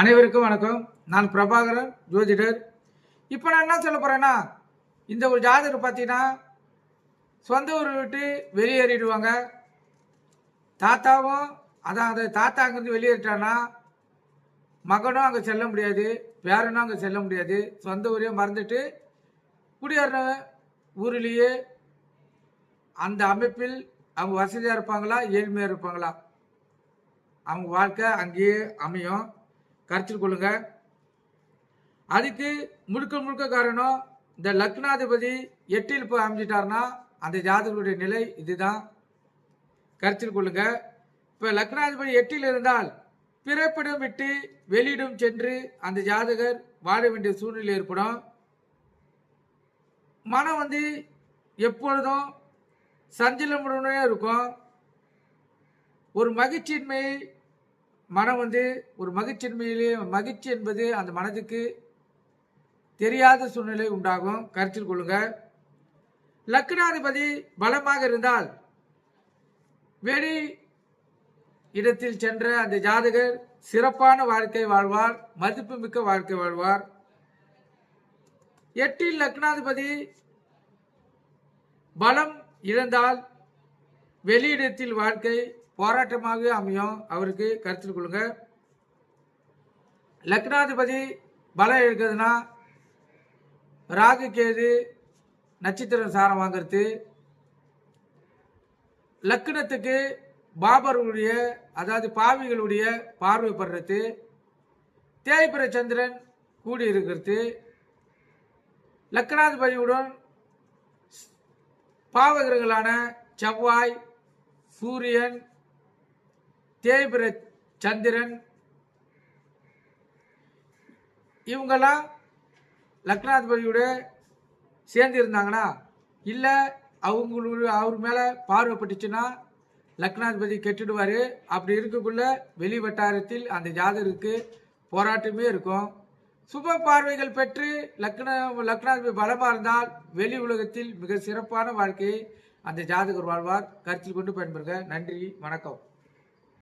அனைவருக்கும் வணக்கம். நான் பிரபாகரன் ஜோதிடர். இப்போ நான் என்ன சொல்ல போகிறேன்னா இந்த ஒரு ஜாதகர் பார்த்தீங்கன்னா சொந்த ஊர் விட்டு வெளியேறிடுவாங்க. தாத்தாவும் அதான் அந்த தாத்தா அங்கேருந்து வெளியேறிட்டான்னா மகனும் அங்கே செல்ல முடியாது. பேரனும் அங்கே செல்ல முடியாது. சொந்த ஊரையே மறந்துட்டு குடியேறின ஊரிலேயே அந்த அமைப்பில் அவங்க வசதியாக இருப்பாங்களா? ஏழ்மையாக இருப்பாங்களா? அவங்க வாழ்க்கை அங்கேயே அமையும். கருத்தில் கொள்ளுங்க. அதுக்கு முழுக்க முழுக்க காரணம் இந்த லக்னாதிபதி எட்டில் போய் அமைஞ்சிட்டாருன்னா அந்த ஜாதகருடைய நிலை இதுதான். கருத்தில் கொள்ளுங்க. இப்போ லக்னாதிபதி எட்டில் இருந்தால் பிறப்பிடம் விட்டு வெளியிடம் சென்று அந்த ஜாதகர் வாழ வேண்டிய சூழ்நிலை ஏற்படும். மனம் வந்து எப்பொழுதும் சஞ்சலமுடனே இருக்கும். ஒரு மகிழ்ச்சியின்மை மனம் வந்து ஒரு மகிழ்ச்சியின்மையிலே மகிழ்ச்சி என்பது அந்த மனதுக்கு தெரியாத சூழ்நிலை உண்டாகும். கருத்தில் கொள்ளுங்க. லக்னாதிபதி பலமாக இருந்தால் வெளி இடத்தில் சென்ற அந்த ஜாதகர் சிறப்பான வாழ்க்கை வாழ்வார் மதிப்புமிக்க வாழ்க்கை வாழ்வார். எட்டில் லக்னாதிபதி பலம் இழந்தால் வெளியிடத்தில் வாழ்க்கை போராட்டமாகவே அமையும். அவருக்கு கருத்தில் கொள்ளுங்க. லக்னாதிபதி பலம் இருக்கிறதுனா ராகு கேது நட்சத்திரம் சாரம் வாங்கிறது. லக்னத்துக்கு பாபர்களுடைய அதாவது பாவிகளுடைய பார்வைப்படுறது தேய்பிர சந்திரன் கூடி இருக்கிறது. லக்னாதிபதியுடன் பாவகிரகங்களான செவ்வாய் சூரியன் தேவிர சந்திரன் இவங்கெல்லாம் லக்னாதிபதியோட சேர்ந்து இருந்தாங்கன்னா இல்லை அவங்களுடைய அவர் மேலே பார்வைப்பட்டுச்சுன்னா லக்னாதிபதி கெட்டுடுவார். அப்படி இருக்கக்குள்ள வெளி வட்டாரத்தில் அந்த ஜாதகருக்கு போராட்டமே இருக்கும். சுப பார்வைகள் பெற்று லக்ன லக்னாதிபதி பலமாக இருந்தால் வெளி உலகத்தில் மிக சிறப்பான வாழ்க்கையை அந்த ஜாதகர் வாழ்வார். கருத்தில் கொண்டு பயன்பெறுக. நன்றி. வணக்கம்.